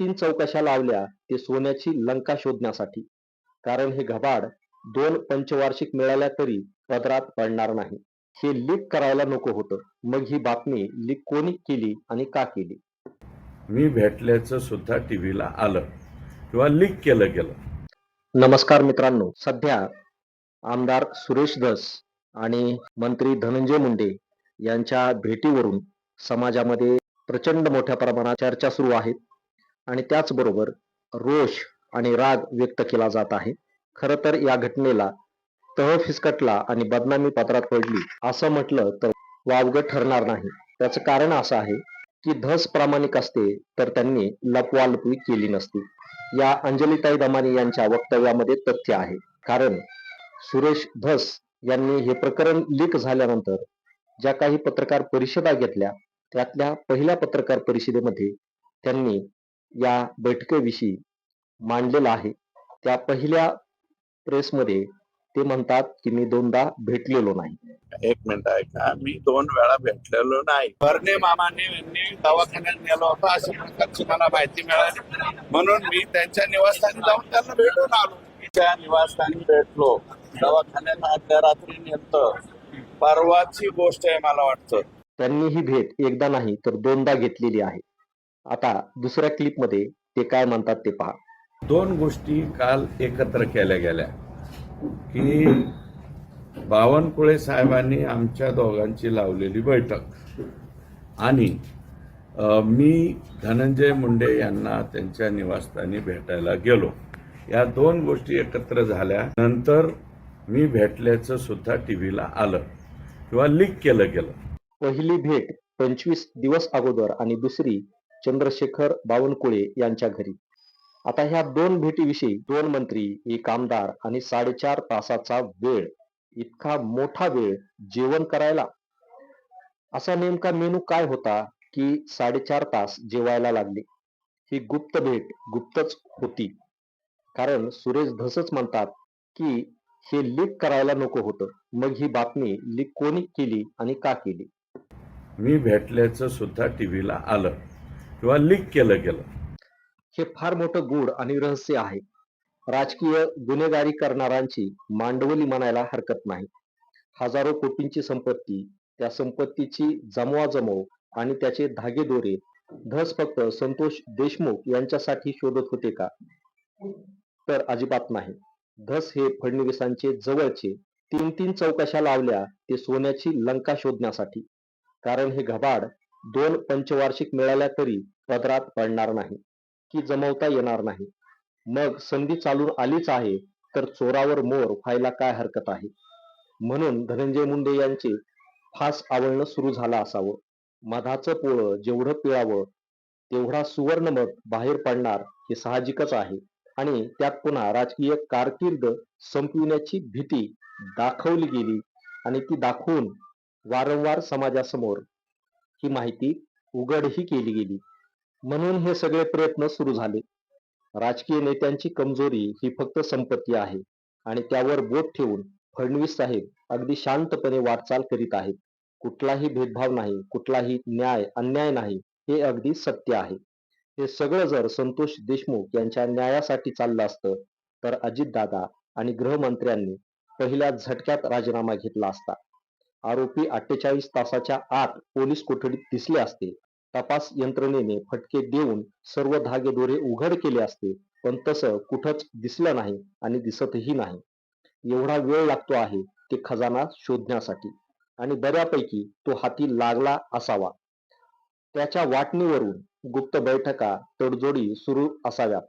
तीन चौकशा लावल्या ते सोन्याची लंका शोधण्यासाठी. कारण हे घबाड दोन पंचवार्षिक मिळाल्या तरी पदरात पडणार नाही. हे लीक करायला नको होतं. मग ही बातमी लीक कोणी केली आणि का केली? मी भेटल्याचं सुद्धा टीव्हीला आलं किंवा लीक केलं गेलं. नमस्कार मित्रांनो. सध्या आमदार सुरेश धस आणि मंत्री धनंजय मुंडे यांच्या भेटीवरून समाजामध्ये प्रचंड मोठ्या प्रमाणात चर्चा सुरू आहे. आणि त्याचबरोबर रोष आणि राग व्यक्त केला जात आहे. खर तर या घटनेला तह फिसकटला आणि बदनामी पत्रात पडली असं म्हटलं तर वावगं ठरणार नाही. त्याचं कारण असं आहे की धस प्रामाणिक असते तर त्यांनी लपवालपवी केली नसती. या अंजलीताई दमानी यांच्या वक्तव्यामध्ये तथ्य आहे. कारण सुरेश धस यांनी हे प्रकरण लीक झाल्यानंतर ज्या काही पत्रकार परिषदा घेतल्या त्यातल्या पहिल्या पत्रकार परिषदेमध्ये त्यांनी या बैठकीविषयी मांडलेलं आहे. त्या पहिल्या प्रेसमध्ये ते म्हणतात की मी दोनदा भेटलेलो नाही. एक मिनिट ऐका. मी दोन वेळा भेटलेलो नाही. भरणे मामाने यांनी दवाखान्यात नेलो होता. अशी प्रकारची मला माहिती मिळाली. म्हणून मी त्यांच्या निवासस्थानी जाऊन त्यांना भेटून आलो. त्या निवासस्थानी भेटलो. दवाखान्यात आदल्या रात्री नेलतं. परवाची गोष्ट आहे मला वाटतं. त्यांनी ही भेट एकदा नाही तर दोनदा घेतलेली आहे. आता दुसऱ्या क्लिपमध्ये ते काय म्हणतात ते पहा. दोन गोष्टी काल एकत्र केल्या गेल्या. की बावनकुळे साहेबांनी आमच्या दोघांची लावलेली बैठक. आणि मी धनंजय मुंडे यांना त्यांच्या निवासस्थानी भेटायला गेलो. या दोन गोष्टी एकत्र झाल्या. नंतर मी भेटल्याचं सुद्धा टीव्हीला आलं किंवा लीक केलं गेलं. पहिली भेट पंचवीस दिवस अगोदर आणि दुसरी चंद्रशेखर बावनकुळे यांच्या घरी. आता ह्या दोन भेटीविषयी दोन मंत्री एक आमदार आणि साडेचार तासाचा वेळ इतका मोठा वेळ जेवण करायला. असा नेमका मेनू काय होता की साडेचार तास जेवायला लागले. ही गुप्त भेट गुप्तच होती. कारण सुरेश धसच म्हणतात की हे लीक करायला नको होतं. मग ही बातमी लीक कोणी केली आणि का केली? मी भेटल्याचं सुद्धा टीव्हीला आलं. किंवा लीक केलं गेलं. हे फार मोठं गूढ आणि रहस्य आहे. राजकीय गुन्हेगारी करणाऱ्यांची मांडवली म्हणायला हरकत नाही. हजारो कोटींची संपत्ती त्या संपत्तीची जमवाजमव आणि त्याचे धागेदोरे धस फक्त संतोष देशमुख यांच्यासाठी शोधत होते का? तर अजिबात नाही. धस हे फडणवीसांचे जवळचे तीन तीन चौकशा लावल्या ते सोन्याची लंका शोधण्यासाठी. कारण हे घबाड दोन पंचवार्षिक मिळाल्या तरी पदरात पडणार नाही की जमवता येणार नाही. मग संधी चालून आलीच आहे तर चोरावर मोर व्हायला काय हरकत आहे? म्हणून धनंजय मुंडे यांचे फास आवळणं सुरू झालं असावं. मधाचं पोळं जेवढं पिळावं तेवढा सुवर्णमध बाहेर पडणार हे साहजिकच आहे. आणि त्यात पुन्हा राजकीय कारकीर्द संपविण्याची भीती दाखवली गेली आणि ती दाखवून वारंवार समाजासमोर ही माहिती उघडही केली गेली. म्हणून हे सगळे प्रयत्न सुरू झाले. राजकीय नेत्यांची कमजोरी ही फक्त संपत्ती आहे आणि त्यावर बोट ठेवून फडणवीस साहेब अगदी शांतपणे वाटचाल करीत आहेत. कुठलाही भेदभाव नाही कुठलाही न्याय अन्याय नाही हे अगदी सत्य आहे. हे सगळं जर संतोष देशमुख यांच्या न्यायासाठी चाललं असतं तर अजितदादा आणि गृहमंत्र्यांनी पहिल्या झटक्यात राजीनामा घेतला असता. आरोपी अठ्ठेचाळीस तासाच्या आत पोलीस कोठडीत दिसले असते. तपास यंत्रणेने फटके देऊन सर्व धागेदोरे उघड केले असते पण तसं कुठंच दिसलं नाही आणि दिसतही नाही. एवढा वेळ लागतो आहे ते खजाना शोधण्यासाठी आणि बऱ्यापैकी तो हाती लागला असावा. त्याच्या वाटणीवरून गुप्त बैठका तडजोडी सुरू असाव्यात.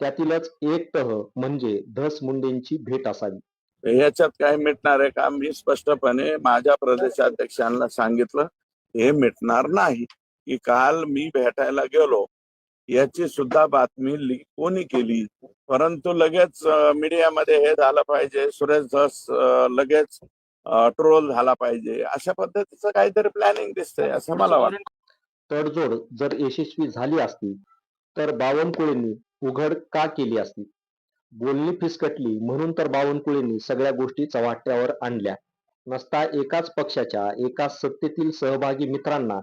त्यातीलच एक तह म्हणजे धस मुंडेंची भेट असावी. याच्यात काय मिटणार आहे का? मी स्पष्टपणे माझ्या प्रदेशाध्यक्षांना सांगितलं हे मिटणार नाही. की काल मी भेटायला गेलो याची सुद्धा बातमी कोणी केली? परंतु लगेच मीडियामध्ये हे झालं पाहिजे सुरेश धस लगेच ट्रोल झाला पाहिजे. अशा पद्धतीचं काहीतरी प्लॅनिंग दिसतंय असं मला वाटतं. तडजोड जर यशस्वी झाली असती तर बावनकुळेंनी उघड का केली असती? बोलणी फिसकटली म्हणून तर बावनकुळेंनी सगळ्या गोष्टी चव्हाट्यावर आणल्या. नसता एकाच पक्षाच्या एकाच सत्तेतील सहभागी मित्रांना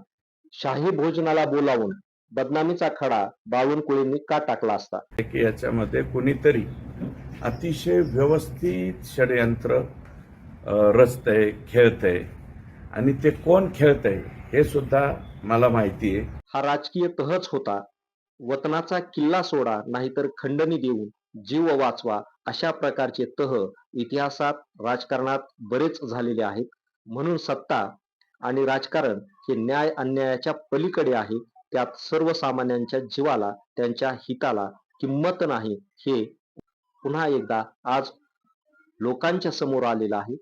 शाही भोजनाला बोलावून बदनामीचा खडा बावनकुळेंनी का टाकला असता? याच्यामध्ये कुणीतरी अतिशय व्यवस्थित षडयंत्र रचतंय खेळतंय. आणि ते कोण खेळतंय हे सुद्धा मला माहिती आहे. हा राजकीय तहच होता. वतनाचा किल्ला सोडा नाहीतर खंडणी देऊन जीव वाचवा अशा प्रकारचे तह इतिहासात राजकारणात बरेच झालेले आहेत. म्हणून सत्ता आणि राजकारण हे न्याय अन्यायाच्या पलीकडे आहे. त्यात सर्वसामान्यांच्या जीवाला त्यांच्या हिताला किंमत नाही. हे पुन्हा एकदा आज लोकांच्या समोर आलेलं आहे.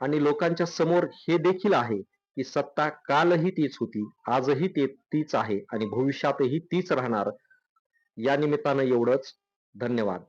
आणि लोकांच्या समोर हे देखील आहे की सत्ता कालही तीच होती आजही ते तीच आहे आणि भविष्यातही तीच राहणार. या निमित्तानं एवढंच. धन्यवाद.